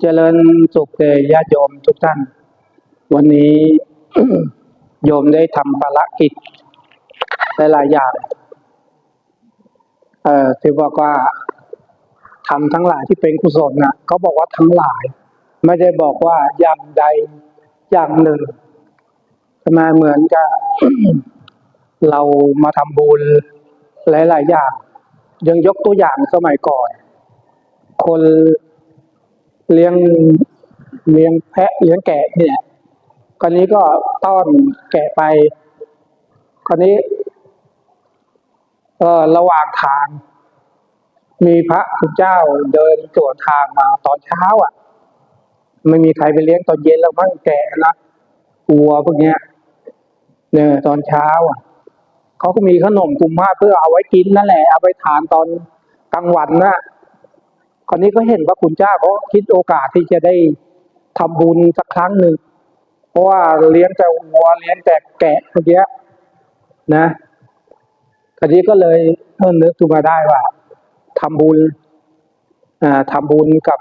เจริญสุขแด่ญาติโยมทุกท่าน วันนี้โยมได้ทำภารกิจหลายๆอย่าง เอ่อที่บอกว่าทำทั้งหลายที่เป็นกุศลนะเขาบอกว่าทั้งหลาย ไม่ได้บอกว่าอย่างใดอย่างหนึ่งทำไมเหมือนกับเรามาทำบุญหลายๆอย่าง ยังยกตัวอย่างสมัยก่อน คน เลี้ยงเลี้ยงแพะเลี้ยงแกะเนี่ยคนนี้ก็ต้อนแกะไปคนนี้เออระหว่างทาง มีพระคุณเจ้าเดินสวนทางมาตอนเช้าอะ ไม่มีใครไปเลี้ยงตอนเย็นแล้วมั้งแกะนะวัวพวกเนี้ยเนี่ยตอนเช้าอะเขาก็มีขนมกุมภาเพื่อเอาไว้กินนั่นแหละเอาไปทานตอนกลางวันน่ะ คนนี้ก็เห็นว่าคุณเจ้าเขาคิดโอกาสที่จะได้ทำบุญสักครั้งหนึ่ง เพราะว่าเลี้ยงแต่วัวเลี้ยงแต่แกะพวกเนี้นะคนนี้ก็เลยเออนึกขึ้นมาได้ว่าทำบุญอ่าทำบุญกับ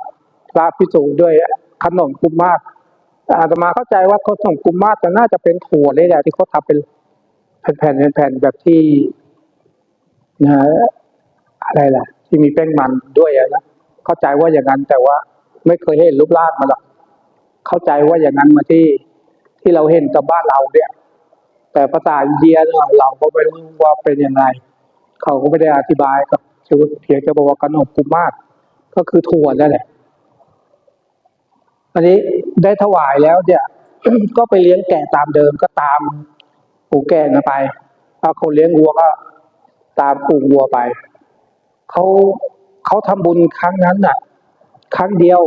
พระพิสุด้วยขนมกุมมาศอาตมาเข้าใจว่าขนมกุมมาศจะน่าจะเป็นถั่วเลยแหละที่เขาทำเป็นแผ่นๆแผ่นๆแบบที่นะอะไรล่ะ ที่มีแป้งมันด้วยอะนะ เข้าใจว่าอย่างนั้นแต่ว่าไม่เคยเห็นรูปร่างมาหรอกเข้าใจว่าอย่างนั้นมาที่ที่เราเห็นกับบ้านเราเนี่ย แต่ภาษาอินเดียเนี่ยเราก็ไม่รู้ว่าเป็นยังไงเขาก็ไม่ได้อธิบายกับชื่อเพียงจะบอกว่าขนมกุมมาศก็คือถั่วนั่นแหละอันนี้ได้ถวายแล้วเนี่ยก็ไปเลี้ยงแกะตามเดิมก็ตามปู่แกะนะไปถ้าคนเลี้ยงวัวก็ตามปู่วัวไปเขา เขาทำบุญครั้งนั้นน่ะ ครั้งเดียว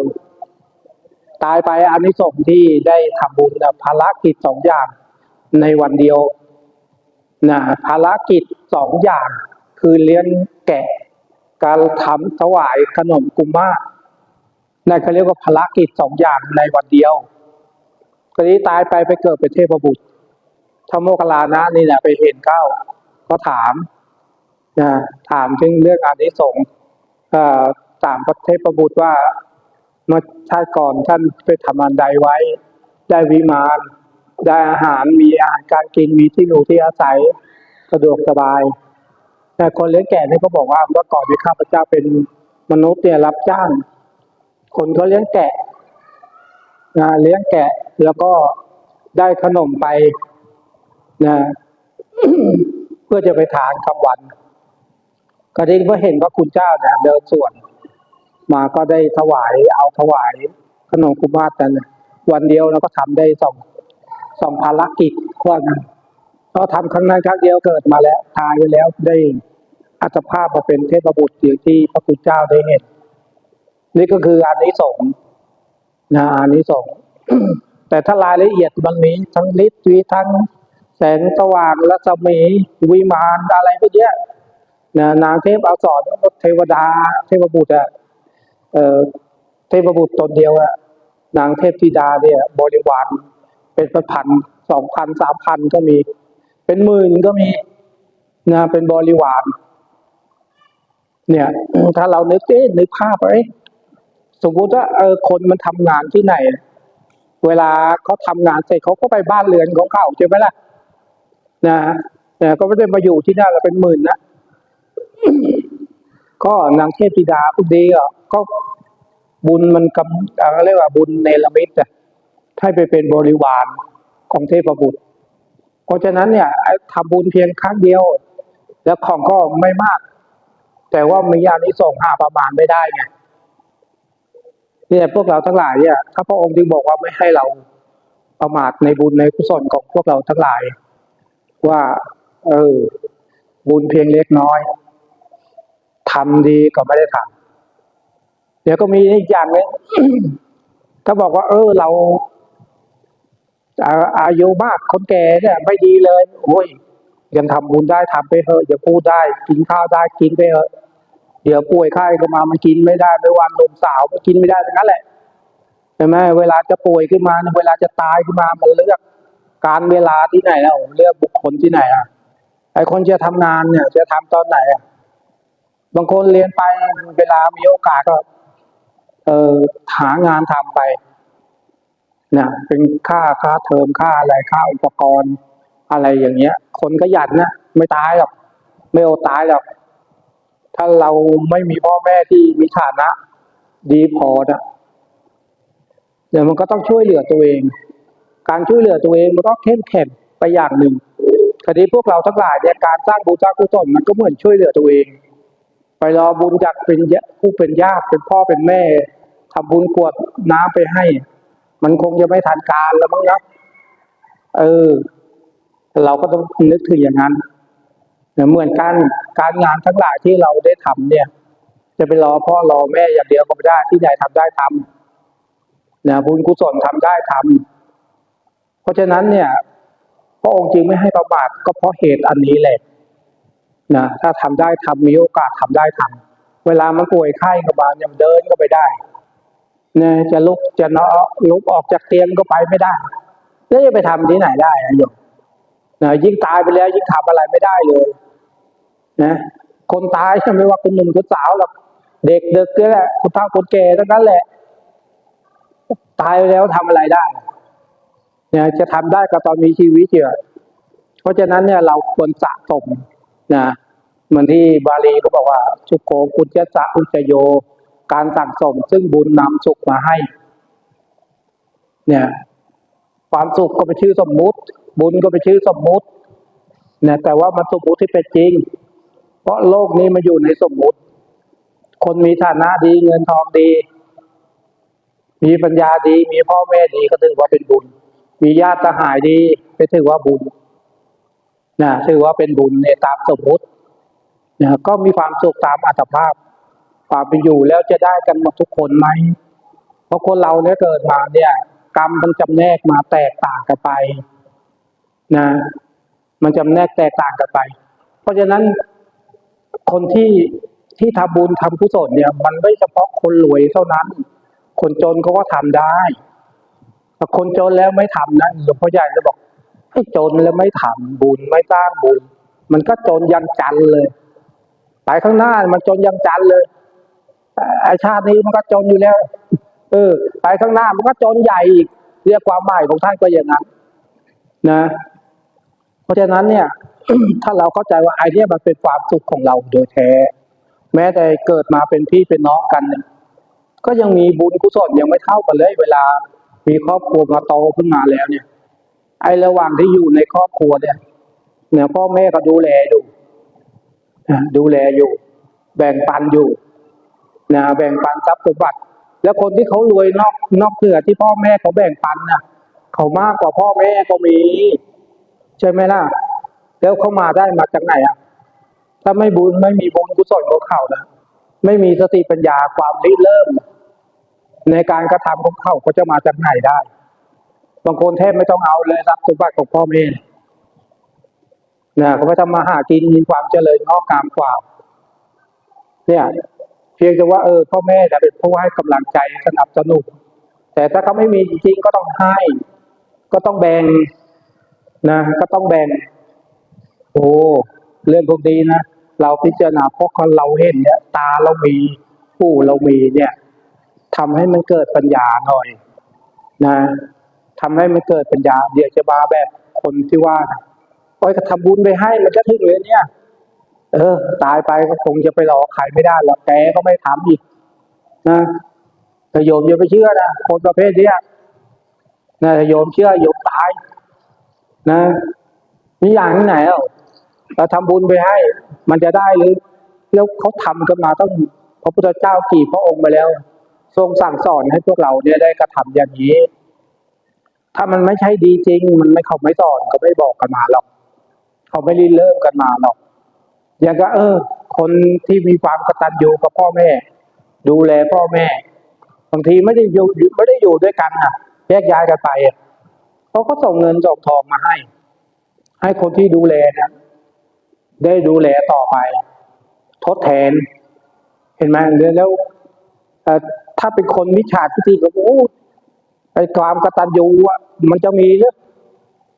ตายไปอานิสงส์ที่ได้ทำบุญนะภารกิจสองอย่างในวันเดียวนะภารกิจสองอย่างคือเลี้ยงแกะ การทำถวายขนมกุมมานั่นเขาเรียกว่าภารกิจสองอย่างในวันเดียวคนนี้ตายไปไปเกิดเป็นเทพบุตรทโมคคัลลานะนี่แหละไปเห็นเข้าก็ถามนะถามถึงเรื่องอานิสงส์ ถามพระเทพบุตรว่าเมื่อชาติก่อนท่านไปทำอันใดไว้ ได้วิมานได้อาหารมีอาหารการกินมีที่อยู่ที่อาศัยสะดวกสบายแต่คนเลี้ยงแกะเนี่ยก็บอกว่าเมื่อก่อนที่ข้าพเจ้าเป็นมนุษย์เนี่ยรับจ้าง คนเขาเลี้ยงแกะนะเลี้ยงแกะแล้วก็ได้ขนมไปนะเพื่อจะไปทานกลางวัน ก็ได้เมื่อเห็นว่าคุณเจ้าเนี่ยเดินสวน มาก็ได้ถวายเอาถวายขนมกุมาศกันน่ะวันเดียวเราก็ทำได้สองสองภารกิจว่างั้นเราทำครั้งนั้นครั้งเดียวเกิดมาแล้วตายไปแล้วได้อัตภาพมาเป็นเทพบุตรอย่างที่พระคุณเจ้าได้เห็นนี่ก็คืออานิสงส์นะอานิสงส์แต่ถ้ารายละเอียดมันมีทั้งฤทธิ์ทั้งแสงสว่างรัศมีวิมานอะไรพวกเนี้ย นะนางเทพอักษรเทวดา เทพบุตรอะเออเทพบุตรตนเดียวอะนางเทพธิดาเนี่ย บริวารเป็นพันสองพันสามพันก็มี เป็นหมื่นก็มีนะเป็นบริวาร เนี่ย ถ้าเรานึกเอ๊ะนึกภาพเอ้สมมติว่าเออคนมันทำงานที่ไหน เวลาเขาทำงานเสร็จเขาก็ไปบ้านเรือนของเขาใช่ไหมล่ะนะนะก็ไม่ได้มาอยู่ที่นั่นเราเป็นหมื่นนะ ก็นางเทพธิดาผู้ดีอะก็บุญมันกำอ่าเรียกว่าบุญเนรมิตอะให้ไปเป็นบริวารของเทพบุตร เพราะฉะนั้นเนี่ยทำบุญเพียงครั้งเดียว แล้วของก็ไม่มาก แต่ว่ามีอานิสงหาประมาณไม่ได้ไงเนี่ยพวกเราทั้งหลายเนี่ยถ้าพระองค์จึงบอกว่าไม่ให้เราประมาทในบุญในกุศลของพวกเราทั้งหลาย ว่า เออ บุญเพียงเล็กน้อย ทำดีก็ไม่ได้ทำเดี๋ยวก็มีอีกอย่างหนึงถ้าบอกว่า เออเราอาอายุมากคนแก่เนี่ยไม่ดีเลยโอ้ยยังทำบุญได้ทำไปเถอะอย่าพูดได้ กินข้าวได้กินไปเถอะเดี๋ยวป่วยไข้ก็มามันกินไม่ได้ไม่วันหนุ่มสาวมันกินไม่ได้ทั้งนั้นแหละใช่ไหมเวลาจะป่วยขึ้นมาเวลาจะตายขึ้นมามันเลือก การเวลาที่ไหนแล้วเลือกบุคคลที่ไหนอะไอคนจะทำงานเนี่ย จะทำตอนไหนอะ บางคนเรียนไปเวลามีโอกาสก็ เออหางานทำไปนะเป็นค่าค่าเทอมค่าอะไรค่าอุปกรณ์อะไรอย่างเงี้ย คนก็หยันนะไม่ตายหรอกไม่เอตายหรอกถ้าเราไม่มีพ่อแม่ที่มีฐานะ ดีพอนะเดี๋ยวมันก็ต้องช่วยเหลือตัวเอง การช่วยเหลือตัวเองมันก็เข้มแข็งไปอย่างหนึ่งคดีพวกเราทั้งหลายเนี่ยการสร้างบุญสร้างกุศลมันก็เหมือนช่วยเหลือตัวเอง ไปรอบุญจากเป็นผู้เป็นญาติเป็นพ่อเป็นแม่ทำบุญกวดน้ำไปให้ มันคงจะไม่ทันการแล้วมั้งครับเออ เราก็ต้องนึกถึงอย่างนั้นเหมือนกันการงานทั้งหลายที่เราได้ทำเนี่ย จะไปรอพ่อรอแม่อย่างเดียวก็ไม่ได้ที่ใดทำได้ทำนะบุญกุศลทำได้ทำเพราะฉะนั้นเนี่ย พระองค์จึงไม่ให้ประมาทก็เพราะเหตุอันนี้แหละ นะถ้าทำได้ทำมีโอกาสทำได้ทำเวลามันป่วยไข้ก็บานยังเดินก็ไปได้นะจะลุกจะเนาะลุกออกจากเตียงก็ไปไม่ได้ แล้วจะไปทำที่ไหนได้อะโยมนะยิ่งตายไปแล้วยิ่งทำอะไรไม่ได้เลยนะคนตายไม่ว่าคนหนุ่มคนสาวหรอกเด็กเด็กก็แหละคนเฒ่าคนแก่ทั้งนั้นแหละ ตายไปแล้วทำอะไรได้เนี่ยจะทำได้ก็ตอนมีชีวิตเยอะเพราะฉะนั้นเนี่ยเราควรสะสม นะเหมือนที่บาลีก็บอกว่าสุโขปุจจะอุจโย การสั่งสมซึ่งบุญนำสุขมาให้ เนี่ย ความสุขก็เป็นชื่อสมมุติ บุญก็เป็นชื่อสมมุติเนี่ยแต่ว่ามันสมมุติที่เป็นจริง เพราะโลกนี้มันอยู่ในสมมุติ คนมีฐานะดีเงินทองดี มีปัญญาดี มีพ่อแม่ดีก็ถือว่าเป็นบุญ มีญาติสหายดีก็ถือว่าบุญ นะถือว่าเป็นบุญในตามสมมตินะก็มีความสุขตามอัตภาพ ความเป็นอยู่แล้วจะได้กันหมดทุกคนไหมเพราะคนเราเนี่ยเกิดมาเนี่ย กรรมมันจำแนกมาแตกต่างกันไป นะ มันจำแนกแตกต่างกันไป เพราะฉะนั้นคนที่ที่ทำบุญทำกุศลเนี่ย มันไม่เฉพาะคนรวยเท่านั้น คนจนเขาก็ทำได้แต่คนจนแล้วไม่ทำนะหลวงพ่อใหญ่จะบอก ให้จนแล้วไม่ทำบุญไม่สร้างบุญ มันก็จนยังจันเลยไปข้างหน้ามันจนยังจันเลยไอชาตินี้มันก็จนอยู่แล้ว เออ ไปข้างหน้ามันก็จนใหญ่อีกเรียกความหมายของท่านก็อย่างนั้น นะ เพราะฉะนั้นเนี่ย ถ้าเราเข้าใจว่าไอเนี้ยมันเป็นความสุขของเราโดยแท้ แม้แต่เกิดมาเป็นพี่เป็นน้องกันเนี่ยก็ยังมีบุญกุศลยังไม่เท่ากันเลย เวลามีครอบครัวมาโตขึ้นมาแล้วเนี่ย ไอระหว่างที่อยู่ในครอบครัวเนี่ยเนี่ยพ่อแม่ก็ดูแลอยู่ดูแลอยู่ แบ่งปันอยู่นะแบ่งปันทรัพย์สมบัติ แล้วคนที่เขารวยนอกนอกเหนือที่พ่อแม่เขาแบ่งปันนะเขามากกว่าพ่อแม่ก็มี ใช่ไหมล่ะ แล้วเขามาได้มาจากไหนอะ ถ้าไม่บุญไม่มีบุญกุศลของเขานะไม่มีสติปัญญาความริเริ่ม ในการกระทำของเขาเขาจะมาจากไหนได้ บางคนแทบไม่ต้องเอาเลยรับสมบัติของพ่อแม่นะเขาไปทำมาหากินมีความเจริญงอกงามกว่าเนี่ย เพียงแต่ว่าเออพ่อแม่จะเป็นผู้ให้กำลังใจสนับสนุนแต่ถ้าเขาไม่มีจริงก็ต้องให้ ก็ต้องแบ่งนะ ก็ต้องแบ่ง โอ้เรื่องพวกนี้นะเราพิจารณาเพราะคนเราเห็นเนี่ย ตาเรามีผู้เรามีเนี่ยทำให้มันเกิดปัญญาหน่อย นะ ทำให้มันเกิดปัญญา เดี๋ยวจะมาแบบคนที่ว่านะโอ้ยก็ทำบุญไปให้มันก็ถึงเลยเนี่ย เออ ตายไปก็คงจะไปรอใครไม่ได้หรอกแกก็ไม่ทำอีกนะแต่โยมอย่าไปเชื่อนะคนประเภทเนี้ยนะถ้าโยมเชื่อโยมตาย นะมีอย่างไหนเอะเราทำบุญไปให้ มันจะได้หรือแล้วเขาทำกันมาต้องพระพุทธเจ้ากี่พระองค์ไปแล้ว ทรงสั่งสอนให้พวกเราเนี่ยได้กระทำอย่างนี้ ถ้ามันไม่ใช่ดีจริง มันไม่เขาไม่สอนเขาไม่บอกกันมาหรอก เขาไม่รีเริ่มกันมาหรอก อย่างก็ เออ คนที่มีความกตัญญูกับพ่อแม่ ดูแลพ่อแม่บางทีไม่ได้อยู่ไม่ได้อยู่ด้วยกันอะ แยกย้ายกันไปเขาก็ส่งเงินส่งทองมาให้ ให้คนที่ดูแลนะได้ดูแลต่อไป ทดแทน เห็นไหมแล้วถ้าเป็นคนมิจฉาทิฏฐิก็โอ้ ไอ้ความกตัญญูอะมันจะมีหรือ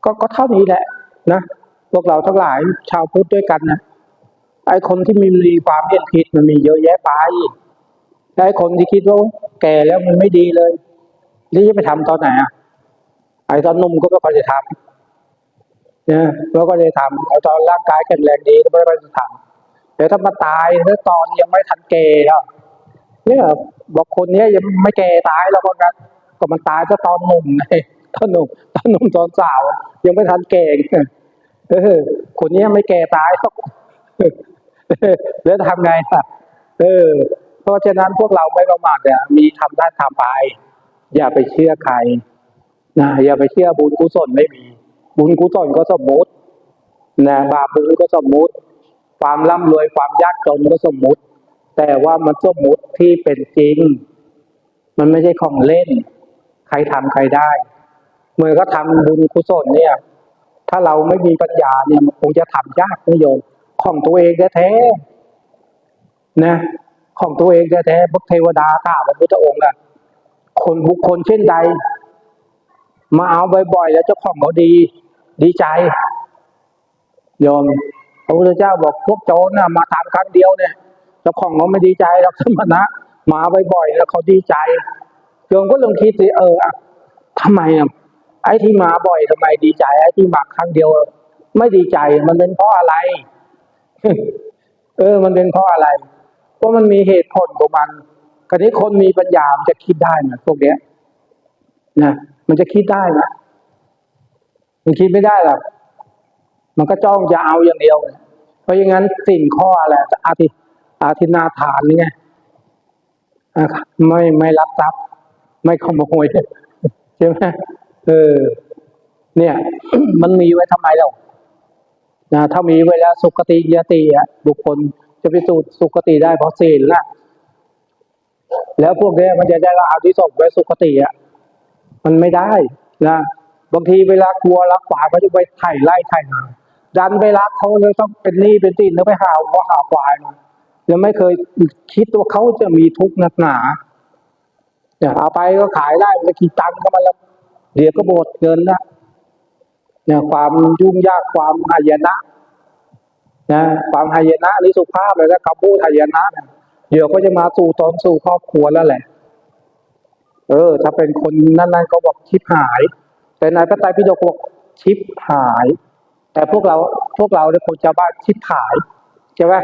ก็ก็เท่านี้แหละนะพวกเราทั้งหลายชาวพุทธด้วยกันนะไอ้คนที่มีมีความเห็นผิดมันมีเยอะแยะไปแต่ไอ้คนที่คิดว่าแก่แล้วมันไม่ดีเลยนี่จะไปทำตอนไหนอะไอ้ตอนนุ่มก็ไม่ค่อยจะทำเนี่ยเราก็เลยทำไอ้ตอนร่างกายแข็งแรงดีก็ไม่ค่อยจะทำเดี๋ยวถ้ามาตายถ้าตอนยังไม่ทันแก่แล้วเนี่ยบอกคนเนี้ยยังไม่แก่ตายแล้วก็งั้น ก็มันตายก็ตอนหนุ่มไงตอนหนุ่มตอนหนุ่มตอนสาว ยังไม่ทันแก่เออคนนี้ไม่แก่ตายหรอกแล้วทำไงล่ะเออ เพราะฉะนั้นพวกเราไม่ประมาทเนี่ยมีทำได้ทำไป อย่าไปเชื่อใครนะอย่าไปเชื่อบุญกุศลไม่มี บุญกุศลก็สมมุตินะบาปบุญก็สมมุติ ความร่ำรวยความยากจนก็สมมุติ แต่ว่ามันสมมุติที่เป็นจริง มันไม่ใช่ของเล่น ใครทำใครได้เมื่อก็ทำบุญกุศลเนี่ย ถ้าเราไม่มีปัญญาเนี่ยมันคงจะทำยากนะโยมของตัวเองแท้ๆนะ ของตัวเองแท้ๆพระเทวดาถามพระพุทธองค์อะคนบุคคลเช่นใด มาเอาบ่อยๆแล้วเจ้าของเขาดีดีใจโยมพระพุทธเจ้าบอกพวกโจรน่ะมาทำครั้งเดียวเนี่ยเจ้าของเขาไม่ดีใจหรอกสมณะมาบ่อยๆแล้วเขาดีใจ โยมก็ลองคิดสิเอออะทำไมอะไอ้ที่มาบ่อยทำไมดีใจ ไอ้ที่มาครั้งเดียว ไม่ดีใจมันเป็นเพราะอะไร เออ มันเป็นเพราะอะไรเพราะมันมีเหตุผลของมันคราวนี้คนมีปัญญามันจะคิดได้นะพวกเนี้ยนะมันจะคิดได้นะมันคิดไม่ได้หรอกมันก็จ้องจะเอาอย่างเดียว เพราะอย่างนั้นสิ่งข้ออะไรอาทิอาทินาฐานนี่ไงไม่ไม่รับทรัพย์ ไม่ขโมยใช่ไหมเออ เนี่ย มันมีไว้ทำไมเรานะถ้ามีไว้แล้วสุคติยติอะบุคคลจะไปสู่สุคติได้เพราะศีลละแล้วพวกนี้มันจะได้ละอาทิสงส์ไว้สุคติอะมันไม่ได้นะบางทีเวลากลัวรักขวาเขาจะไปไถ่ไล่ไถ่มาดันไปรักเขาเลยต้องเป็นหนี้เป็นตินแล้วไปหาว่าหาควายมายังไม่เคยคิดว่าเขาจะมีทุกข์หนักหนา เนี่ยเอาไปก็ขายได้มันจะกี่ตังค์ก็มันละเดี๋ยวก็หมดเงินละเนี่ยความยุ่งยากความหายนะนะความหายนะนี่สุภาพเลยนะคำพูดหายนะ เดี๋ยวก็จะมาสู่ตอนสู่ครอบครัวแล้วแหละ เออ ถ้าเป็นคนนั้นๆก็บอกชิบหาย แต่ในพระไตรปิฎกบอกชิบหาย แต่พวกเราพวกเราเนี่ยคนชาวบ้านชิบหายใช่ไหม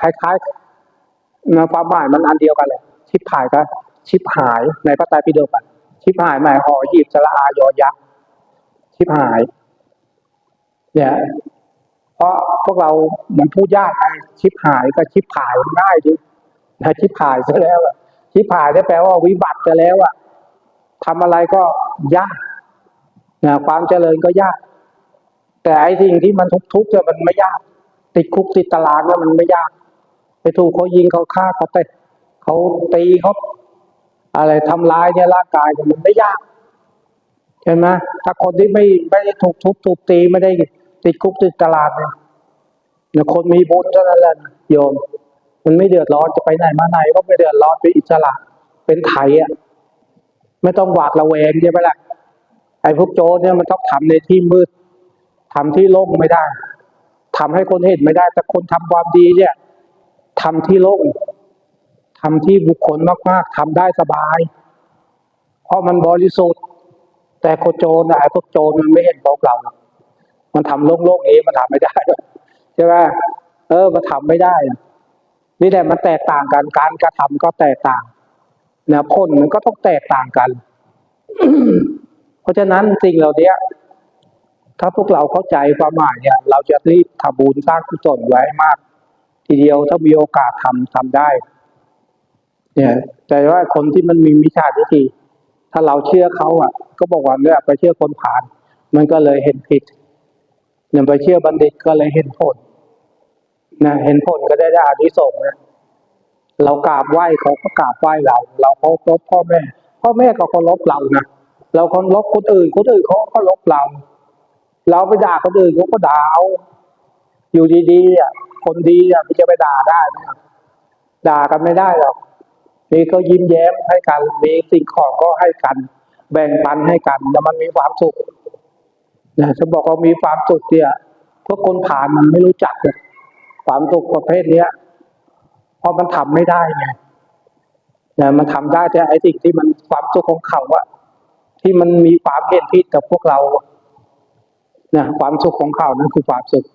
คล้ายๆความหมายมันอันเดียวกันเลยชิบหายก็ ชิบหายในพระไตรปิฎกอะชิบหายหมายหอหีบสระอายอยักษ์ชิบหาย เนี่ย เพราะพวกเรามันพูดยากไงชิบหายก็ชิบหายง่ายดินะชิบหายซะแล้วอะชิบหายได้แปลว่าวิบัติจะแล้วอะทำอะไรก็ยากนะความเจริญก็ยาก แต่ไอ้สิ่งที่มันทุกข์ๆเนี่ยมันไม่ยาก ติดคุกติดตารางแล้วมันไม่ยาก ไปถูกเขายิงเขาฆ่าเขาเตะเขาตีเขา อะไรทำร้ายเนี่ยร่างกายมันไม่ยากเห็นไหมถ้าคนที่ไม่ไม่ได้ถูกทุบถูกตีไม่ได้ติดคุกติดตารางเนี่ยคนมีบุญเท่านั้นแหละโยม มันไม่เดือดร้อนจะไปไหนมาไหนก็ไม่เดือดร้อนเป็นอิสระเป็นไทยอะไม่ต้องหวาดระแวงใช่ไหมล่ะไอ้พวกโจรเนี่ยมันต้องทำในที่มืดทำที่โล่งไม่ได้ทำให้คนเห็นไม่ได้ แต่คนทำความดีเนี่ยทำที่โล่ง ทำที่บุคคลมากๆทำได้สบาย เพราะมันบริสุทธิ์ แต่โคโจรน่ะไอ้พวกโจรมันไม่เห็นพวกเรา มันทำโลกๆนี้มันทำไม่ได้ใช่ไหมเออมันทำไม่ได้ นี่แหละมันแตกต่างกันการกระทำก็แตกต่างนะผลมันก็ต้องแตกต่างกัน เพราะฉะนั้นสิ่งเหล่านี้ถ้าพวกเราเข้าใจความหมายเนี่ย เราจะรีบทำบุญสร้างกุศลไว้มาก ทีเดียวถ้ามีโอกาสทำทำได้ เนี่ย แต่ว่าคนที่มันมีมิจฉาทิฏฐิถ้าเราเชื่อเขาอะ ก็บอกว่าเนี่ยไปเชื่อคนผ่าน มันก็เลยเห็นผิดเนี่ยไปเชื่อบัณฑิตก็เลยเห็นผลนะเห็นผลก็ได้ได้อานิสงส์นะเรากราบไหว้เขาก็กราบไหว้เรา เราเคารพพ่อแม่ พ่อแม่ก็เคารพเรานะเราเคารพคนอื่นคนอื่นเขาก็เคารพเรา เราไปด่าคนอื่นเขาก็ด่าเอาอยู่ดีๆอะคนดีอะมันจะไปด่าได้ไหมด่ากันไม่ได้หรอก มีก็ยิ้มแย้มให้กันมีสิ่งของก็ให้กัน แบ่งปันให้กันแล้วมันมีความสุขนะจะบอกว่ามีความสุขเนี่ยพวกคนผ่านมันไม่รู้จักเลยความสุขประเภทเนี้ยเพราะมันทำไม่ได้ไงนะมันทำได้แต่ไอ้สิ่งที่มันความสุขของเขาอะที่มันมีความเห็นผิดกับพวกเรานะความสุขของเขานั่นคือความสุข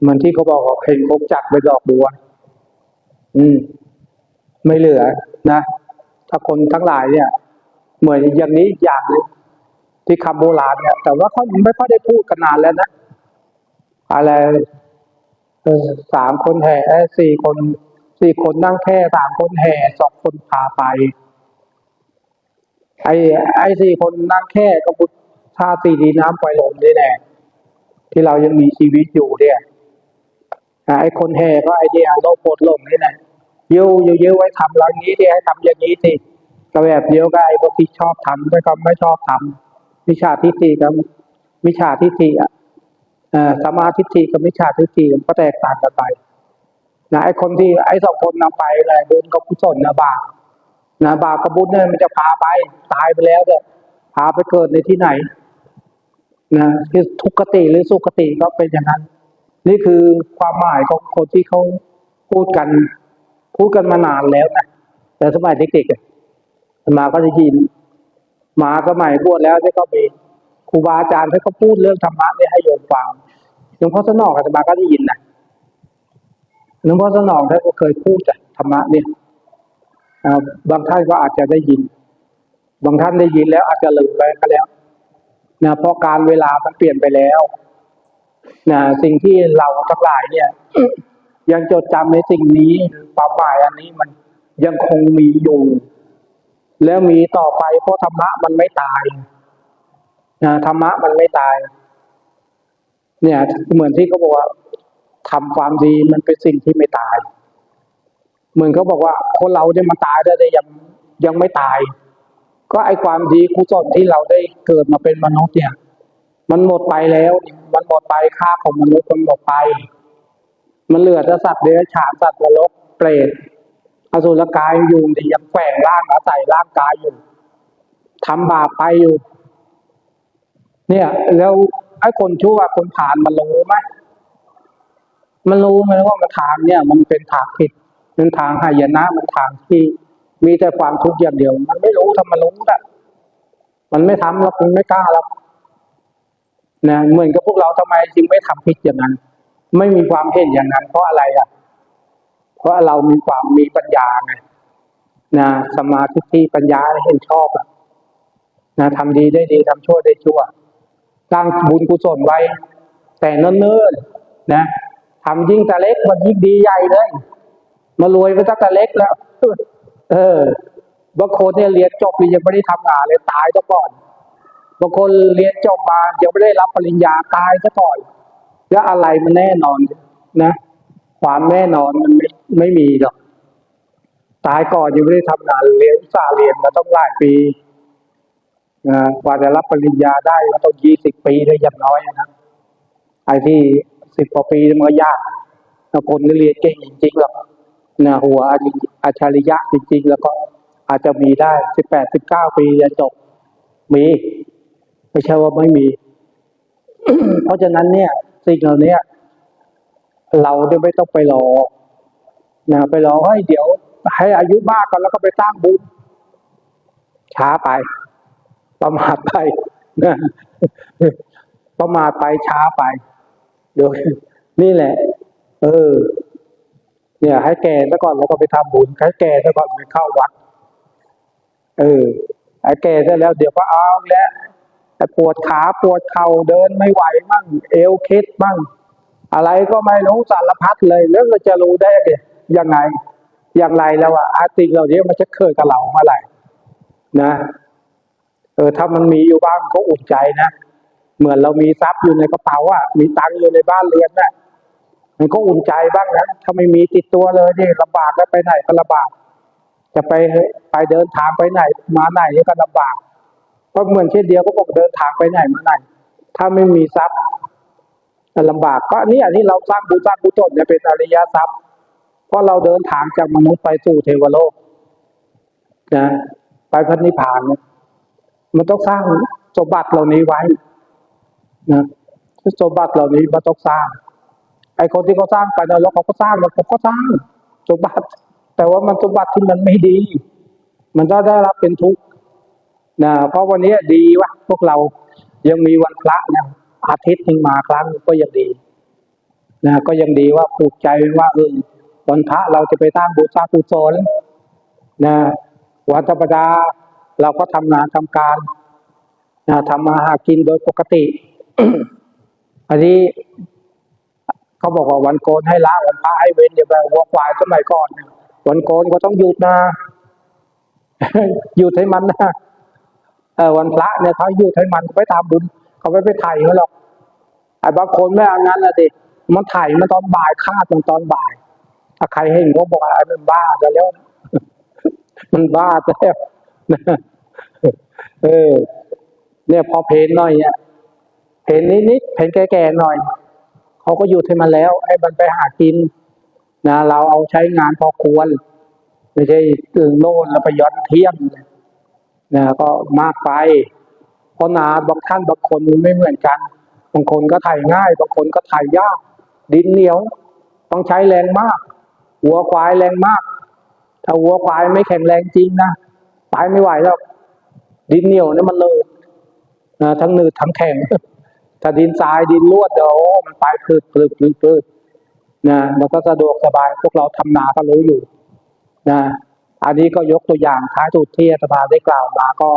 เหมือนที่เขาบอกว่าเพลงพกจักไปดอกบัว อืม ไม่เหลือนะ ถ้าคนทั้งหลายเนี่ย เหมือนอย่างนี้อย่างหนึงที่คำโบราณเนี่ย แต่ว่าเขาไม่ค่อยได้พูดกันนานแล้วนะ อะไรสามคนแห่สี่คนสี่คนนั่งแค่สามคนแห่สองคนพาไป ไอ้ไอ้สี่คนนั่งแค่ก็พุทธาตีดีน้ำไฟลมนี่แหละที่เรายังมีชีวิตอยู่เนี่ยไอ้คนแห่ก็ไอเดียโลภโกรธหลงนี่แหละ ยิ้วยิ้วยิ้วไว้ทำอย่างนี้ที่ให้ทำอย่างนี้สิก็แบบเดียวกับไอ้พวกที่ชอบทำด้วยก็ไม่ชอบทำมิจฉาทิฏฐิกับมิจฉาทิฏฐิอะอ่อสมาทิฏฐิกับมิจฉาทิฏฐิมันก็แตกต่างกันไปนะไอ้คนที่ไอ้สองคนนำไปอะไรบุญกับกุศลนะบาปนะบาปกับบุญเนี่ยมันจะพาไปตายไปแล้วเนี่ยพาไปเกิดในที่ไหนนะที่ทุกขติหรือสุขติก็เป็นอย่างนั้น นี่คือความหมายของคนที่เขาพูดกัน พูดกันมานานแล้วนะแต่สมัยเด็กๆมาก็จะยินมาก็ใหม่บวชแล้วที่ก็มีครูบาอาจารย์ที่เขาพูดเรื่องธรรมะเนี่ยให้โยมฟังหลวงพ่อสนอกอาตมาก็ได้ยินนะหลวงพ่อสนอกท่านก็เคยพูดแต่ธรรมะเนี่ยบางท่านก็อาจจะได้ยิน บางท่านได้ยินแล้วอาจจะลืมไปก็แล้วนะเพราะการเวลามันเปลี่ยนไปแล้วนะสิ่งที่เราทั้งหลายเนี่ย ยังจดจำในสิ่งนี้ความหมายอันนี้มันยังคงมีอยู่ แล้วมีต่อไปเพราะธรรมะมันไม่ตายนะธรรมะมันไม่ตาย เนี่ยเหมือนที่เขาบอกว่าทำความดีมันเป็นสิ่งที่ไม่ตาย เหมือนเขาบอกว่า คนเราเนี่ยมันตายได้แต่ยังยังไม่ตาย ก็ไอความดีกุศลที่เราได้เกิดมาเป็นมนุษย์เนี่ย มันหมดไปแล้ว มันหมดไปค่าของมนุษย์มันหมดไป มันเหลือแต่สัตว์เดรัจฉานสัตว์นรกเปรตอสุรกายอยู่ที่ยังแฝงร่างอาศัยร่างกายอยู่ทำบาปไปอยู่ เนี่ย แล้วไอ้คนชั่วคนผ่านมันรู้ไหมมันรู้ไหมว่ามันทางเนี่ย มันเป็นทางผิดมันทางหายนะมันทางที่มีแต่ความทุกข์อย่างเดียว มันไม่รู้ถ้ามันรู้อะมันไม่ทำแล้วมันไม่กล้าแล้วนะเหมือนกับพวกเราทำไมจึงไม่ทำผิดอย่างนั้น ไม่มีความเห็นอย่างนั้น เพราะอะไรอะ เพราะเรามีความมีปัญญาไงนะสมาธิที่ปัญญาเห็นชอบนะทำดีได้ดีทำชั่วได้ชั่วสร้างบุญกุศลไว้ แต่เนิ่นๆนะทำยิ่งแต่เล็กมันยิ่งดีใหญ่เลย มารวยไปตั้งแต่เล็กแล้ว เออบางคนเนี่ยเรียนจบยังไม่ได้ทำงานเลยตายซะก่อนบางคนเรียนจบมายังไม่ได้รับปริญญาตายซะก่อน แล้วอะไรมันแน่นอนนะ ความแน่นอนมันไม่ไม่มีหรอก ตายก่อนยังไม่ได้ทำงานเรียนวิชาเรียนมาต้องหลายปีนะกว่าจะรับปริญญาได้ก็ต้องยี่สิบปีได้อย่างน้อยนะไอ้ที่สิบกว่าปีมันก็ยากถ้าคนที่เรียนเก่งจริงๆหรอกนะหัวอัจฉริยะจริง ๆ แล้วก็อาจจะมีได้สิบแปดสิบเก้าปีเรียนจบมี ไม่ใช่ว่าไม่มี เพราะฉะนั้นเนี่ย สิ่งเหล่านี้เราเนี่ยไม่ต้องไปรอนะไปรอให้เดี๋ยว ให้อายุมากกันแล้วก็ไปสร้างบุญช้าไปประมาทไปนะประมาทไปช้าไปเดี๋ยวนี่แหละ เออ เนี่ย ให้แก่ซะก่อนแล้วก็ไปทำบุญให้แก่ซะก่อนไปเข้าวัด เออไอ้แก่ซะแล้ว เดี๋ยวก็เอาแล้ว ปวดขาปวดเข่าเดินไม่ไหวมั่งเอวเคล็ดมั่งอะไรก็ไม่รู้สารพัดเลยแล้วเราจะรู้ได้ยังไงอย่างไรแล้วอะอาติเหล่านี้มันจะเกิดกับเราเมื่อไหร่นะเออถ้ามันมีอยู่บ้างก็อุ่นใจนะเหมือนเรามีทรัพย์อยู่ในกระเป๋าอะมีตังค์อยู่ในบ้านเรือนนะ่ะมันก็อุ่นใจบ้างนะถ้าไม่มีติดตัวเลยนี่ลำบากแล้วไปไหนก็ลำบาก จะไปไปเดินทางไปไหน มาไหนก็ลำบาก ก็เหมือนเช่นเดียวก็บอกเดินทางไปไหนมาไหน ถ้าไม่มีทรัพย์ลำบากก็นนี้อันนี้เราสร้างบุญสร้างกุศลเนี่ยเป็นอริยทรัพย์ เพราะเราเดินทางจากมนุษย์ไปสู่เทวโลกนะไปพระนิพพานเนี่ยมันต้องสร้างสมบัติเหล่านี้ไว้นะสมบัติเหล่านี้มันต้องสร้าง ไอ้คนที่เขาสร้างไปนรกเขาก็สร้างมันเขาก็สร้างสมบัติ แต่ว่ามันสมบัติที่มันไม่ดี มันก็ได้รับเป็นทุกข์ นะเพราะวันนี้ดีวะพวกเรายังมีวันพระนะอาทิตย์หนึ่งมาครั้งก็ยังดีนะก็ยังดีว่าผูกใจว่าเออวันพระเราจะไปสร้างบูชากุศลนะวันธรรมดาเราก็ทำงานทำการนะทำมาหากินโดยปกติอันนี้เขาบอกว่าวันโกนให้ละวันพระให้เว้นอย่าแบบวัวควายสมัยก่อนวันโกนก็ต้องหยุดนะหยุดให้มันนะ เออวันพระเนี่ยเขาหยุดให้มันไปทำบุญเขาไม่ไปไถ่เขาหรอกไอ้บางคนไม่เอางั้นนะดิมันไถ่มันตอนบ่ายคาดมันตอนบ่าย ถ้าใครเห็นก็บอกว่าไอ้มันบ้าจะแล้ว มันบ้าจะแล้วเออ เนี่ยพอเพนหน่อยเนี่ยเพนนิดๆเพนแก่ๆหน่อยเขาก็หยุดให้มันแล้วให้มันไปหากินนะเราเอาใช้งานพอควร ไม่ใช่ตื่นโน่นแล้วไปย้อนเที่ยง นะก็มากไป เพราะนาบางท่านบางคนมันไม่เหมือนกัน บางคนก็ถ่ายง่าย บางคนก็ถ่ายยาก ดินเหนียว ต้องใช้แรงมาก หัวควายแรงมาก ถ้าหัวควายไม่แข็งแรงจริงนะไปไม่ไหวแล้ว ดินเหนียวเนี่ยมันเลยนะทั้งนืดทั้งแข็งถ้าดินทรายดินลวดเดี๋ยวมันไปพืดพืดพืดพืดนะมันก็สะดวกสบายพวกเราทำนาก็รู้อยู่นะ อันนี้ก็ยกตัวอย่างท้ายสุดที่อาตมาได้กล่าวมาก็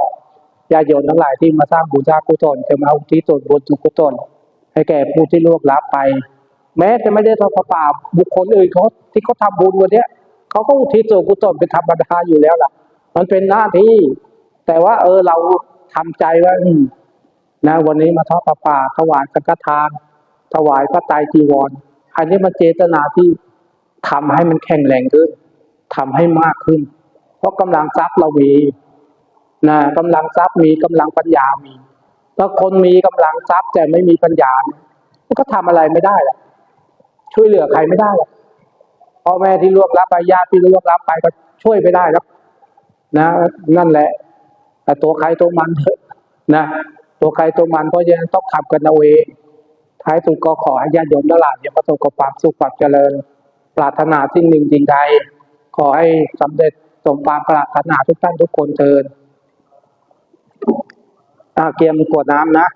ญาติโยมทั้งหลายที่มาสร้างบูชากุศลจะมาอุทิศส่วนบุญส่วนกุศลให้แก่ผู้ที่ล่วงลับไป แม้จะไม่ได้ทอดพระป่าบุคคลอื่นเขาที่เขาทำบุญวันเนี้ยเขาก็อุทิศส่วนกุศลเป็นธรรมดาอยู่แล้วล่ะ มันเป็นหน้าที่ แต่ว่าเออเราทำใจว่านะวันนี้มาทอดพระป่าถวายสังฆทาน ถวายพระไตรจีวร อันนี้มันเจตนาที่ทำให้มันแข็งแรงขึ้น ทำให้มากขึ้น เพราะกำลังทรัพย์เรามีนะกำลังทรัพย์มีกำลังปัญญามีถ้าคนมีกำลังทรัพย์แต่ไม่มีปัญญาก็ทำอะไรไม่ได้หรอกช่วยเหลือใครไม่ได้หรอกพ่อแม่ที่ล่วงลับไปญาติที่ล่วงลับไปก็ช่วยไม่ได้ครับ นะ นั่นแหละแต่ตัวใครตัวมันเถอะนะตัวใครตัวมันเพราะฉะนั้นต้องทำกันเอาเองท้ายสุดก็ขอให้ญาติโยมทั้งหลายอย่าประสบกับความสุขความเจริญ ปรารถนาสิ่งหนึ่งจริงใด ขอให้สำเร็จสมความปรารถนาทุกท่านทุกคนเทินอาเกียมกวดน้ำนะ